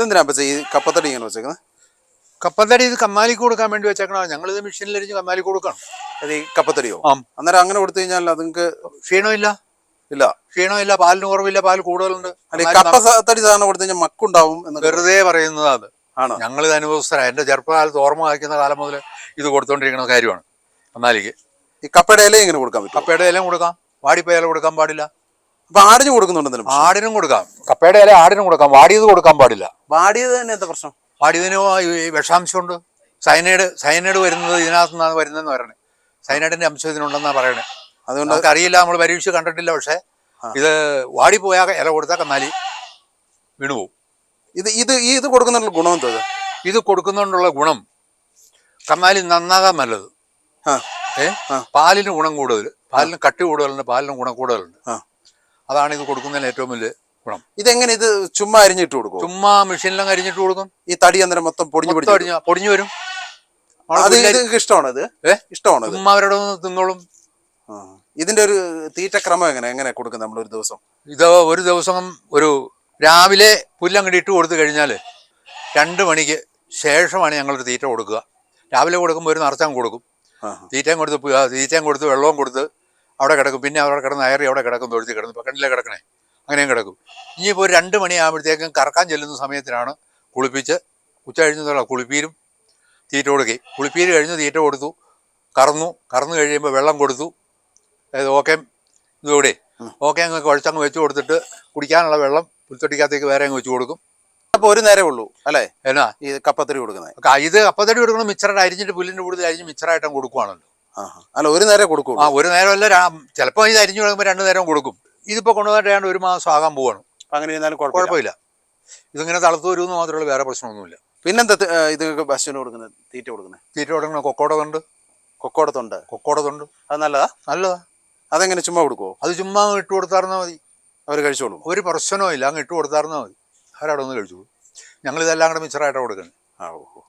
ഇതെന്തിനാ അപ്പച്ച ഈ കപ്പത്തടി ഇങ്ങനെ വെച്ചേക്കുന്നത് കപ്പത്തടി ഇത് കമ്മാലിക്ക് കൊടുക്കാൻ വേണ്ടി വെച്ചേക്കണ ഞങ്ങളിത് മെഷീനിലരിഞ്ഞ് കമ്മാലിക്ക് കൊടുക്കണം. അത് ഈ കപ്പത്തടിയോ? ആ. അന്നേരം അങ്ങനെ കൊടുത്തു കഴിഞ്ഞാൽ അത് നിങ്ങൾക്ക് ക്ഷീണമില്ല. ഇല്ല. ക്ഷീണമില്ല. പാലിന് കുറവില്ല. പാൽ കൂടുതലുണ്ട്. അല്ല ഈ കപ്പ സ- തടി സാധനം കൊടുത്തു കഴിഞ്ഞാൽ മക്കുണ്ടാവും എന്ന് വെറുതെ പറയുന്നത് അത്. ഞങ്ങൾ ഇത് അനുഭവസ്ഥരാണ് എന്റെ ചെറുപ്പകാലത്ത് ഓർമ്മ വായിക്കുന്ന കാലം മുതൽ ഇത് കൊടുത്തോണ്ടിരിക്കുന്ന കാര്യമാണ് കന്നാലിക്ക് ഈ കപ്പയുടെ ഇല ഇങ്ങനെ കൊടുക്കാൻ പറ്റും കപ്പയുടെ ഇലയും കൊടുക്കാം. വാടിപ്പോയ ഇല കൊടുക്കാൻ പാടില്ല. അപ്പൊ ആടിന് ആടിനും കൊടുക്കാം. കപ്പയുടെ ഇല ആടിനും കൊടുക്കാം. വാടിയത് കൊടുക്കാൻ പാടില്ല. വാടിയത് തന്നെ എന്താ പ്രശ്നം? വാടിയതിന് വിഷാംശമുണ്ട്. സൈനൈഡ് സൈനൈഡ് വരുന്നത് ഇതിനകത്ത് നിന്നാണ് വരുന്നതെന്ന് പറയണേ. സൈനൈഡിന്റെ അംശം ഇതിനുണ്ടെന്നാണ് പറയണേ. അതുകൊണ്ട് നമുക്കറിയില്ല നമ്മൾ പരീക്ഷിച്ച് കണ്ടിട്ടില്ല പക്ഷേ ഇത് വാടിപ്പോയാൽ ഇല കൊടുത്താൽ കന്നാലി വീണുപോകും ഇത് ഇത് ഈ ഇത് കൊടുക്കുന്നുള്ള ഗുണം എന്തോ ഇത്? കൊടുക്കുന്നതുകൊണ്ടുള്ള ഗുണം കന്നാലി നന്നാകാൻ നല്ലത്. ഏ? പാലിന് ഗുണം കൂടുതൽ. പാലിന് കട്ടി കൂടുതലുണ്ട് പാലിന് ഗുണം കൂടുതലുണ്ട്. അതാണ് ഇത് കൊടുക്കുന്നതിന് ഏറ്റവും വലിയ ഗുണം. ഇതെങ്ങനെ ഇത് ചുമ്മാ അരിഞ്ഞിട്ട് കൊടുക്കും ചുമ്മാ മെഷീനിലും അരിഞ്ഞിട്ട് കൊടുക്കും. ഈ തടി അന്നേരം മൊത്തം പൊടിഞ്ഞു പൊടിഞ്ഞു പൊടിഞ്ഞു വരും. അത് നിങ്ങൾക്ക് ഇഷ്ടമാണോ ഇത്? ഇഷ്ടമാണോ ചുമ്മാ അവരുടെ തിന്നോളും. ഇതിന്റെ ഒരു തീറ്റക്രമം എങ്ങനെ എങ്ങനെ കൊടുക്കും നമ്മൾ ഒരു ദിവസം? ഇത് ഒരു ദിവസം ഒരു രാവിലെ പുല്ലങ്ങടി ഇട്ട് കൊടുത്തു കഴിഞ്ഞാൽ രണ്ട് മണിക്ക് ശേഷമാണ് ഞങ്ങളൊരു തീറ്റ കൊടുക്കുക. രാവിലെ കൊടുക്കുമ്പോൾ ഒരു നിറച്ചാൻ കൊടുക്കും. തീറ്റയും കൊടുത്ത് തീറ്റയും കൊടുത്ത് വെള്ളവും കൊടുത്ത് അവിടെ കിടക്കും. പിന്നെ അവിടെ കിടന്ന് അയറി അവിടെ കിടക്കും തൊഴുത്തി കിടന്ന് ഇപ്പം കണ്ടില്ലേ കിടക്കണേ? അങ്ങനെയും കിടക്കും. ഇനിയിപ്പോൾ ഒരു രണ്ട് മണിയാകുമ്പോഴത്തേക്കും കറക്കാൻ ചെല്ലുന്ന സമയത്തിനാണ് കുളിപ്പിച്ച് ഉച്ച കഴിഞ്ഞതുള്ള കുളിപ്പീരും തീറ്റ കൊടുക്കുകയും കുളിപ്പീര് കഴിഞ്ഞ് തീറ്റ കൊടുത്തു കറന്നു. കറന്നു കഴിയുമ്പോൾ വെള്ളം കൊടുത്തു. അതായത് ഓക്കെ ഇതോടെ ഓക്കെ അങ്ങ് കുഴച്ചങ്ങ് വെച്ച് കൊടുത്തിട്ട് കുടിക്കാനുള്ള വെള്ളം പുൽത്തൊട്ടിക്കകത്തേക്ക് വേറെ അങ്ങ് വെച്ച് കൊടുക്കും. അപ്പോൾ ഒരു നേരമേ ഉള്ളൂ അല്ലേ? എന്നാ? ഈ കപ്പത്തടി കൊടുക്കുന്നത് ഇത് കപ്പത്തടി കൊടുക്കണം മിച്ചറായിട്ട് അരിഞ്ഞിട്ട് പുല്ലിന്റെ കൂടുതൽ അരിഞ്ഞ് മിച്ചറായിട്ട് കൊടുക്കുവാണല്ലോ. അല്ല ഒരു നേരം കൊടുക്കും ആ ഒരു നേരം അല്ല ചിലപ്പോൾ ഇത് അരിഞ്ഞു കൊടുക്കുമ്പോൾ രണ്ട് നേരം കൊടുക്കും. ഇതിപ്പോൾ കൊണ്ടുവന്നിട്ട് ഒരു മാസം ആകാൻ പോവാണ്. അങ്ങനെ ഇരുന്നാലും കുഴപ്പമില്ല. ഇതിങ്ങനെ തളർത്തു വരുമെന്ന് മാത്രമേ വേറെ പ്രശ്നമൊന്നുമില്ല. പിന്നെന്താ ഇത് പശുവിന് കൊടുക്കുന്നത്? തീറ്റ കൊടുക്കുന്നത് തീറ്റ കൊടുക്കണം കൊക്കോടതുണ്ട് കൊക്കോടത്തുണ്ട്. കൊക്കോടത്തുണ്ട് അത് നല്ലതാ? നല്ലതാ. അതെങ്ങനെ ചുമ്മാ കൊടുക്കുവോ? അത് ചുമ്മാ ഇട്ട് കൊടുത്താർന്നാൽ മതി. അവർ കഴിച്ചോളൂ. ഒരു പ്രശ്നവും ഇല്ല അങ്ങ് ഇട്ട് കൊടുത്താർന്നാൽ മതി. അവരവിടെ ഒന്ന് കഴിച്ചോളൂ. ഞങ്ങളിതെല്ലാം കൂടെ മിച്ചറായിട്ടാണ് കൊടുക്കുന്നത്. ആ ഓ.